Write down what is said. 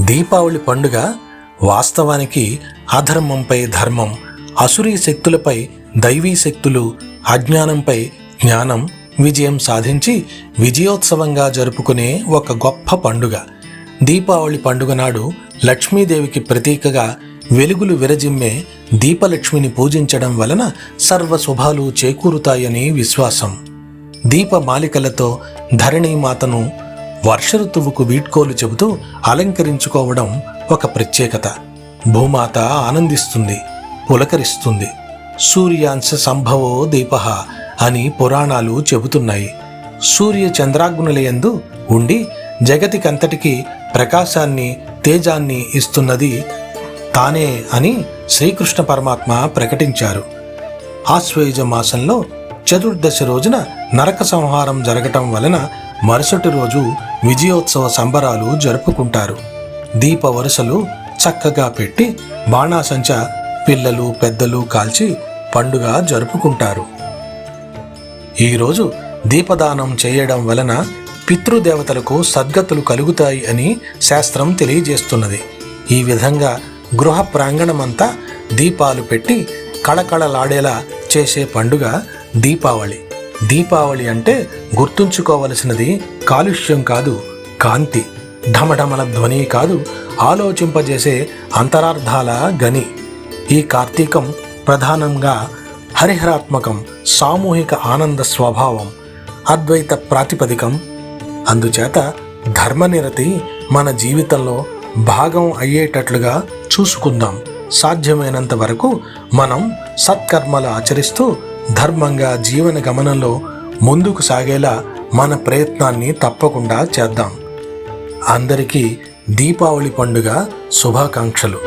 దీపావళి పండుగ వాస్తవానికి అధర్మంపై ధర్మం అసురీ శక్తులపై దైవీ శక్తులు అజ్ఞానంపై జ్ఞానం విజయం సాధించి విజయోత్సవంగా జరుపుకునే ఒక గొప్ప పండుగ. దీపావళి పండుగ నాడు లక్ష్మీదేవికి ప్రతీకగా వెలుగులు విరజిమ్మే దీపలక్ష్మిని పూజించడం వలన సర్వ శుభాలు చేకూరుతాయని విశ్వాసం. దీపమాలికలతో ధరణీమాతను వర్ష ఋతువుకు వీడ్కోలు చెబుతూ అలంకరించుకోవడం ఒక ప్రత్యేకత. భూమాత ఆనందిస్తుంది పులకరిస్తుంది. సూర్యాంశ సంభవో దీప అని పురాణాలు చెబుతున్నాయి. సూర్య చంద్రాగ్నులయందు ఉండి జగతికంతటికి ప్రకాశాన్ని తేజాన్ని ఇస్తున్నది తానే అని శ్రీకృష్ణ పరమాత్మ ప్రకటించారు. ఆశ్వేజ మాసంలో చతుర్దశి రోజున నరక సంహారం జరగటం వలన మరుసటి రోజు విజయోత్సవ సంబరాలు జరుపుకుంటారు. దీప వరుసలు చక్కగా పెట్టి బాణాసంచ పిల్లలు పెద్దలు కాల్చి పండుగ జరుపుకుంటారు. ఈరోజు దీపదానం చేయడం వలన పితృదేవతలకు సద్గతులు కలుగుతాయి అని శాస్త్రం తెలియజేస్తున్నది. ఈ విధంగా గృహ ప్రాంగణమంతా దీపాలు పెట్టి కళకళలాడేలా చేసే పండుగ దీపావళి. దీపావళి అంటే గుర్తుంచుకోవలసినది కాలుష్యం కాదు కాంతి. ఢమఢమల ధ్వని కాదు ఆలోచింపజేసే అంతరార్థాల గని. ఈ కార్తీకం ప్రధానంగా హరిహరాత్మకం సామూహిక ఆనంద స్వభావం అద్వైత ప్రాతిపదికం. అందుచేత ధర్మనిరతి మన జీవితంలో భాగం అయ్యేటట్లుగా చూసుకుందాం. సాధ్యమైనంత వరకు మనం సత్కర్మలు ఆచరిస్తూ ధర్మంగా జీవన గమనంలో ముందుకు సాగేలా మన ప్రయత్నాన్ని తప్పకుండా చేద్దాం. అందరికీ దీపావళి పండుగ శుభాకాంక్షలు.